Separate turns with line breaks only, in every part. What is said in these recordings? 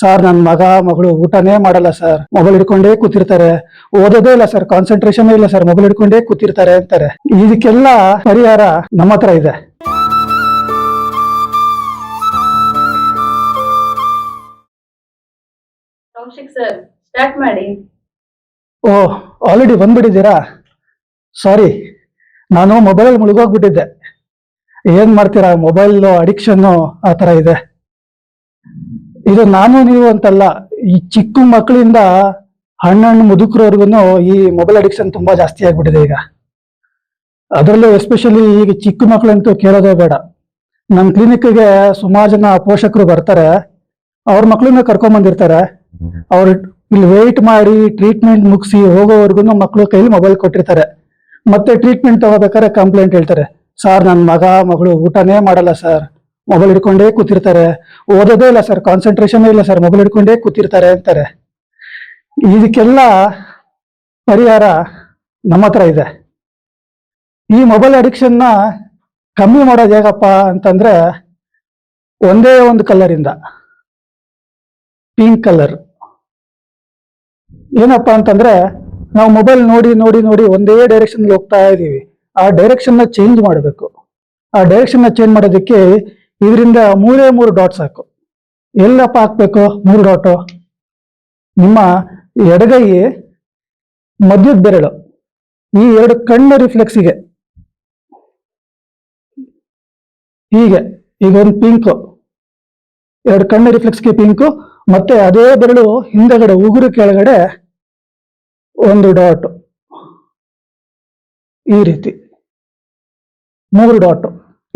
Sir ನನ್ನ ಮಗ ಮಗಳು ಊಟನೇ ಮಾಡಲ್ಲ ಸರ್ ಮೊಬೈಲ್ ಹಿಡ್ಕೊಂಡೇ ಕೂತಿರ್ತಾರೆ. ಓದೋದೇ ಇಲ್ಲ ಸರ್ ಕಾನ್ಸಂಟ್ರೇಷನ್ ಇಲ್ಲ ಸರ್ ಮೊಬೈಲ್ ಹಿಡ್ಕೊಂಡೇ ಕೂತಿರ್ತಾರೆ ಅಂತಾರೆ. ಇದಕ್ಕೆಲ್ಲ ಪರಿಹಾರ ನಮ್ಮ ಹತ್ರ ಇದೆ.
ಕೌಶಿಕ್ ಸರ್ ಸ್ಟಾರ್ಟ್ ಮಾಡಿ.
ಓ ಆಲ್ರೆಡಿ ಬಂದ್ಬಿಟ್ಟಿದ್ದೀರಾ? ಸಾರಿ ನಾನು ಮೊಬೈಲ್ ಮುಳುಗೋಗ್ಬಿಟ್ಟಿದ್ದೆ. ಏನ್ ಮಾಡ್ತೀರಾ? ಮೊಬೈಲ್ ಅಡಿಕ್ಷನ್ ಆ ತರ ಇದೆ. ಇದು ನಾನು ನೀವು ಅಂತಲ್ಲ, ಈ ಚಿಕ್ಕ ಮಕ್ಕಳಿಂದ ಹಣ್ಣು ಮುದುಕರವರೆಗೂ ಈ ಮೊಬೈಲ್ ಅಡಿಕ್ಷನ್ ತುಂಬಾ ಜಾಸ್ತಿ ಆಗ್ಬಿಟ್ಟಿದೆ ಈಗ. ಅದರಲ್ಲೂ ಎಸ್ಪೆಷಲಿ ಈಗ ಚಿಕ್ಕ ಮಕ್ಕಳಂತೂ ಕೇಳೋದೇ ಬೇಡ. ನಮ್ಮ ಕ್ಲಿನಿಕ್ಗೆ ಸುಮಾರು ಜನ ಪೋಷಕರು ಬರ್ತಾರೆ. ಅವ್ರ ಮಕ್ಕಳನ್ನ ಕರ್ಕೊಂಡ್ ಬಂದಿರ್ತಾರೆ. ಅವ್ರು ಇಲ್ಲಿ ವೆಯ್ಟ್ ಮಾಡಿ ಟ್ರೀಟ್ಮೆಂಟ್ ಮುಗಿಸಿ ಹೋಗೋವರೆಗೂ ಮಕ್ಕಳು ಕೈಲಿ ಮೊಬೈಲ್ ಕೊಟ್ಟಿರ್ತಾರೆ. ಮತ್ತೆ ಟ್ರೀಟ್ಮೆಂಟ್ ತಗೋಬೇಕಾದ್ರೆ ಕಂಪ್ಲೇಂಟ್ ಹೇಳ್ತಾರೆ. ಸರ್ ನನ್ನ ಮಗ, ಮಗಳು ಊಟನೇ ಮಾಡಲ್ಲ ಸರ್ ಮೊಬೈಲ್ ಹಿಡ್ಕೊಂಡೇ ಕೂತಿರ್ತಾರೆ. ಓದೋದೇ ಇಲ್ಲ ಸರ್ ಕಾನ್ಸಂಟ್ರೇಷನ್ ಇಲ್ಲ ಸರ್ ಮೊಬೈಲ್ ಹಿಡ್ಕೊಂಡೇ ಕೂತಿರ್ತಾರೆ ಅಂತಾರೆ. ಇದಕ್ಕೆಲ್ಲ ಪರಿಹಾರ ನಮ್ಮ ಹತ್ರ ಇದೆ. ಈ ಮೊಬೈಲ್ ಅಡಿಕ್ಷನ್ನ ಕಮ್ಮಿ ಮಾಡೋದು ಹೇಗಪ್ಪ ಅಂತಂದ್ರೆ, ಒಂದೇ ಒಂದು ಕಲರಿಂದ ಪಿಂಕ್ ಕಲರ್ ಏನಪ್ಪ ಅಂತಂದ್ರೆ, ನಾವು ಮೊಬೈಲ್ ನೋಡಿ ನೋಡಿ ನೋಡಿ ಒಂದೇ ಡೈರೆಕ್ಷನ್ ಹೋಗ್ತಾ ಇದೀವಿ. ಆ ಡೈರೆಕ್ಷನ್ ಚೇಂಜ್ ಮಾಡಬೇಕು. ಆ ಡೈರೆಕ್ಷನ್ ಚೇಂಜ್ ಮಾಡೋದಕ್ಕೆ ಇದರಿಂದ ಮೂರೇ ಮೂರು ಡಾಟ್ ಸಾಕು. ಎಲ್ಲಪ್ಪ ಹಾಕ್ಬೇಕು? ಮೂರು ಡಾಟು. ನಿಮ್ಮ ಎಡಗೈ ಮಧ್ಯದ ಬೆರಳು. ಈ ಎರಡು ಕಣ್ಣು ರಿಫ್ಲೆಕ್ಸಿಗೆ ಹೀಗೆ. ಈಗ ಒಂದು ಪಿಂಕು ಎರಡು ಕಣ್ಣು ರಿಫ್ಲೆಕ್ಸ್ಗೆ ಪಿಂಕು ಮತ್ತೆ ಅದೇ ಬೆರಳು ಹಿಂದಗಡೆ, ಉಗುರು ಕೆಳಗಡೆ ಒಂದು ಡಾಟ್. ಈ ರೀತಿ. ಮೂರು ಡಾಟ್.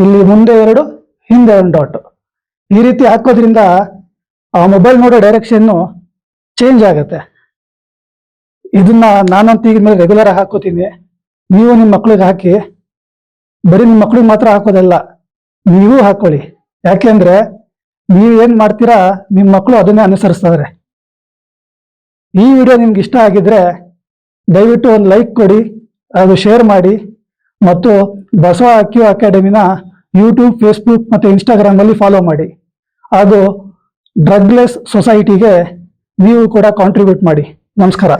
ಇಲ್ಲಿ ಮುಂದೆ ಎರಡು ಹಿಂದೆ ಒಂದು ಡಾಟ್ ಈ ರೀತಿ ಹಾಕೋದ್ರಿಂದ ಆ ಮೊಬೈಲ್ ನೋಡೋ ಡೈರೆಕ್ಷನ್ನು ಚೇಂಜ್ ಆಗುತ್ತೆ. ಇದನ್ನ ನಾನಂತ ಈಗ ಮೇಲೆ ರೆಗ್ಯುಲರ್ ಹಾಕೋತೀನಿ. ನೀವು ನಿಮ್ಮ ಮಕ್ಳಿಗೆ ಹಾಕಿ, ಬರೀ ನಿಮ್ಮ ಮಕ್ಳಿಗೆ ಮಾತ್ರ ಹಾಕೋದಲ್ಲ, ನೀವು ಹಾಕೊಳ್ಳಿ. ಯಾಕೆಂದ್ರೆ ನೀವು ಏನ್ ಮಾಡ್ತೀರಾ ನಿಮ್ಮ ಮಕ್ಕಳು ಅದನ್ನೇ ಅನುಸರಿಸ್ತಾರೆ. ಈ ವಿಡಿಯೋ ನಿಮ್ಗೆ ಇಷ್ಟ ಆಗಿದ್ರೆ, ದಯವಿಟ್ಟು ಒಂದು ಲೈಕ್ ಕೊಡಿ, ಅದು ಶೇರ್ ಮಾಡಿ, ಮತ್ತು ಬಸವ ಅಕ್ಯೂ ಅಕಾಡೆಮಿನ ಯೂಟ್ಯೂಬ್ ಫೇಸ್ಬುಕ್ ಮತ್ತು ಇನ್ಸ್ಟಾಗ್ರಾಮಲ್ಲಿ ಫಾಲೋ ಮಾಡಿ. ಹಾಗೂ ಡ್ರಗ್ಲೆಸ್ ಸೊಸೈಟಿಗೆ ನೀವು ಕೂಡ ಕಾಂಟ್ರಿಬ್ಯೂಟ್ ಮಾಡಿ. ನಮಸ್ಕಾರ.